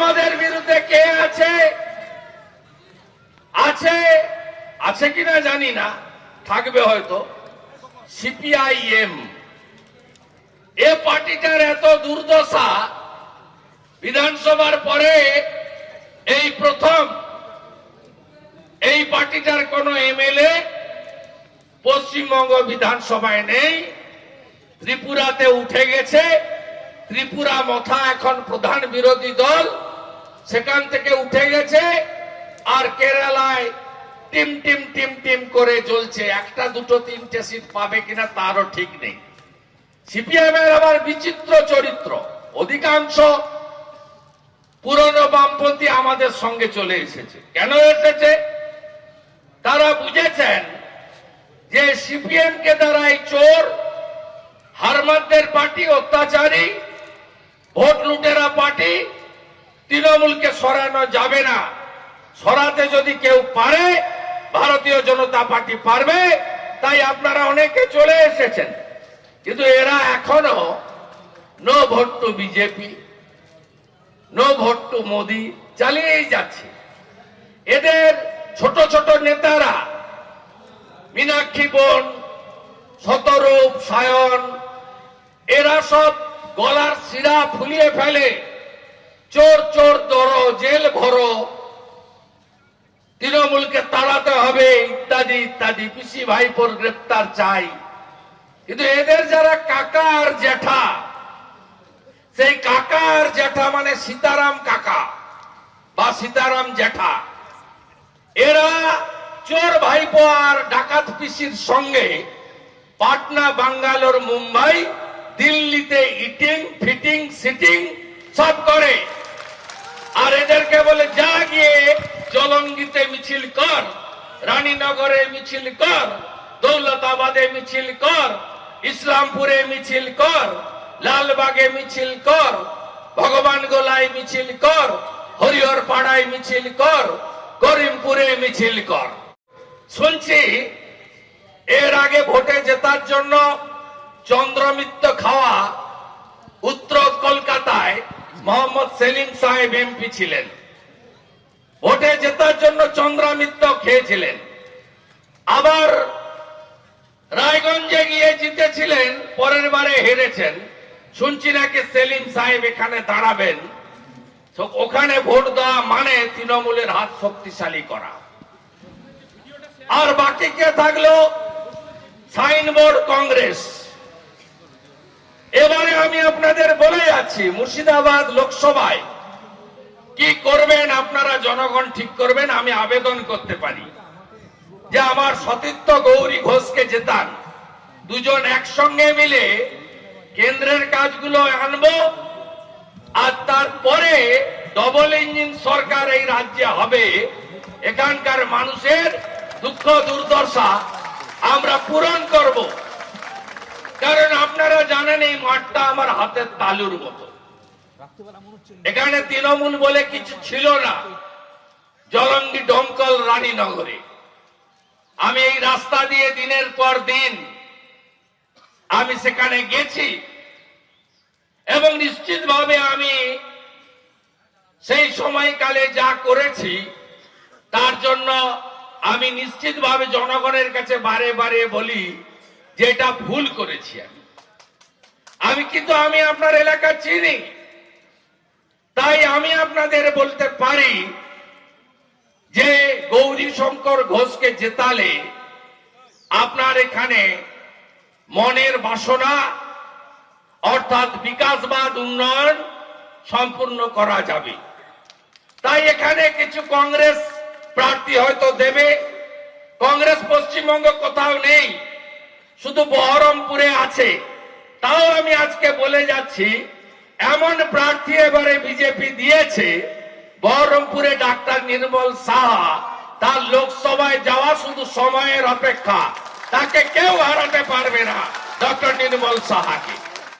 আমাদের বিরুদ্ধে কে আছে? আছে? আছে কিনা জানি না। থাকবে হয়তো। সিপিআইএম এ পার্টিটার এত দুর্দশা বিধানসভার পরে এই প্রথম এই পার্টিটার কোন এমএলএ পশ্চিমবঙ্গ বিধানসভায় নেই। ত্রিপুরাতে উঠে গেছে। ত্রিপুরা মথা এখন প্রধান বিরোধী দল। সেখান থেকে উঠে গেছে আর কেরালায় টিম টিম টিম টিম করে চলছে একটা দুটো, তিনটে সিট পাবে কিনা তারও ঠিক নেই। সিপিএম এর আবার বিচিত্র চরিত্র। অধিকাংশ পুরনো বামপন্থী আমাদের সঙ্গে চলে এসেছে। কেন এসেছে? তারা বুঝেছেন যে সিপিএম কে দ্বারাই চোর হারমাদদের পার্টি, অত্যাচারী, ভোট লুটেরা পার্টি তৃণমূলকে সরানো যাবে না। সরাতে যদি কেউ পারে, ভারতীয় জনতা পার্টি পারবে, তাই আপনারা অনেকে চলে এসেছেন। কিন্তু এরা এখনও no vote to BJP, no vote to Modi চালিয়েই যাচ্ছে। এদের ছোট ছোট নেতারা, মীনাক্ষী বোন, শতরূপ, সায়ন, এরা সব গলার শিরা ফুলিয়ে ফেলে। চোর চোর, ধরো, জেল ভরো। তৃণমূলকে তাড়াতে হবে, ইত্যাদি ইত্যাদি। পিসি ভাইপোর গ্রেপ্তার চাই। কিন্তু এদের যারা কাকা আর জ্যাঠা, সেই কাকা আর জ্যাঠা মানে সীতারাম কাকা বা সীতারাম জ্যাঠা। এরা চোর ভাইপো আর ডাকাত পিসির সঙ্গে পাটনা, বাঙ্গালোর, মুম্বাই, দিল্লিতে ইটিং ফিটিং সিটিং সব করে। আর এদেরকে বলে, যা গিয়ে জলঙ্গিতে মিছিল কর, রানীনগরে মিছিল কর, দৌলতাবাদে মিছিল কর, ইসলামপুরে মিছিল কর, লালবাগে মিছিল কর, ভগবান গোলায় মিছিল কর, হরিহর পাড়ায় মিছিল কর, করিমপুরে মিছিল কর। শুনছি, এর আগে ভোটে জেতার জন্য চন্দ্রমিত্র খাওয়া উত্তর কলকাতায় মোহাম্মদ সেলিম সাহেব এমপি ছিলেন। ভোটে জেতার জন্য চন্দ্রামিত্র খেয়েছিলেন। আবার রায়গঞ্জে গিয়ে জিতেছিলেন, পরের বারে হেরেছেন। শুনছি নাকি সেলিম সাহেব এখানে দাঁড়াবেন। ওখানে ভোট দেওয়া মানে তৃণমূলের হাত শক্তিশালী করা। আর বাকি কে থাকল? সাইনবোর্ড কংগ্রেস। এবারে আমি আপনাদের বলে যাচ্ছি মুর্শিদাবাদ লোকসভায়। কি করবেন আপনারা জনগণ ঠিক করবেন, আমি আবেদন করতে পারি। যে আমার সতীর্থ গৌরী ঘোষকে জেতান। দুজন একসঙ্গে মিলে কেন্দ্রের কাজগুলো আনব, আর তারপরে ডবল ইঞ্জিন সরকার এই রাজ্যে হবে। এখানকার মানুষের দুঃখ দুর্দশা আমরা পূরণ করব। কারণ আপনারা জানেন এই মাঠটা আমার হাতের তালুর মতো। এখানে তৃণমূল বলে কিছু ছিল না। জলঙ্গি ডমকল রানীনগরে। আমি এই রাস্তা দিয়ে দিনের পর দিন আমি সেখানে গেছি এবং নিশ্চিতভাবে আমি সেই সময়কালে যা করেছি, তার জন্য আমি নিশ্চিতভাবে জনগণের কাছে বারে বারে বলি যে এটা ভুল করেছি আমি। আমি কিন্তু আমি আপনার এলাকা চিনি। তাই আমি আপনাদের বলতে পারি যে গৌরী শঙ্কর ঘোষকে জেতালে আপনার এখানে মনের বাসনা অর্থাৎ বিকাশবাদ উন্নয়ন সম্পূর্ণ করা যাবে। তাই এখানে কিছু কংগ্রেস প্রার্থী হয়তো দেবে। কংগ্রেস পশ্চিমবঙ্গ কোথাও নেই। শুধু বহরমপুরে আছে। তাও আমি আজকে বলে যাচ্ছি, এমন প্রার্থী এবারে বিজেপি দিয়েছে, বহরমপুরে ডাক্তার নির্মল সাহা, তার লোকসভায় যাওয়া শুধু সময়ের অপেক্ষা। তাকে কেউ হারাতে পারবে না, ডক্টর নির্মল সাহাকে।